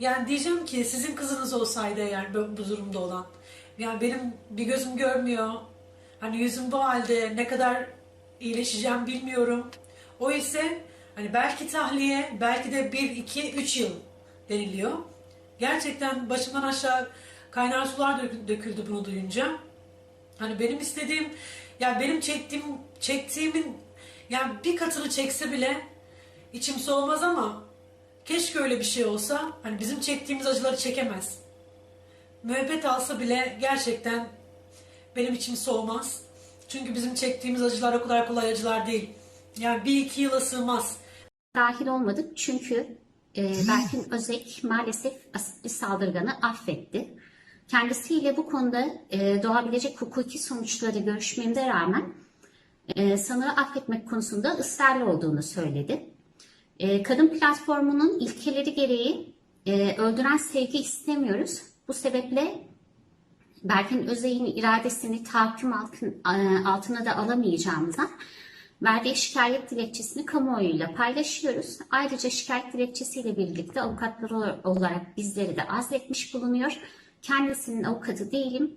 Yani diyeceğim ki sizin kızınız olsaydı eğer bu, durumda olan. Yani benim bir gözüm görmüyor. Hani yüzüm bu halde ne kadar iyileşeceğim bilmiyorum. O ise hani belki tahliye, belki de 1, 2, 3 yıl deniliyor. Gerçekten başımdan aşağı kaynar sular dök- döküldü bunu duyunca. Hani benim istediğim, ya benim çektiğim, çektiğimin yani bir katını çekse bile içim soğumaz ama keşke öyle bir şey olsa. Hani bizim çektiğimiz acıları çekemez. Müebbet alsa bile gerçekten benim içim soğumaz. Çünkü bizim çektiğimiz acılar o kadar kolay acılar değil. Yani bir iki yıla sığmaz. dahil olmadık çünkü e, Berkin Özek maalesef asitli saldırganı affetti. Kendisiyle bu konuda e, doğabilecek hukuki sonuçları görüşmemize rağmen e, sanığı affetmek konusunda ısrarlı olduğunu söyledi. E, kadın platformunun ilkeleri gereği e, öldüren sevgi istemiyoruz. Bu sebeple Berkin Özey'in iradesini tahakküm altın, altına da alamayacağımızdan verdiği şikayet dilekçesini kamuoyuyla paylaşıyoruz. Ayrıca şikayet dilekçesiyle birlikte avukatlar olarak bizleri de azletmiş bulunuyor. Kendisinin avukatı değilim.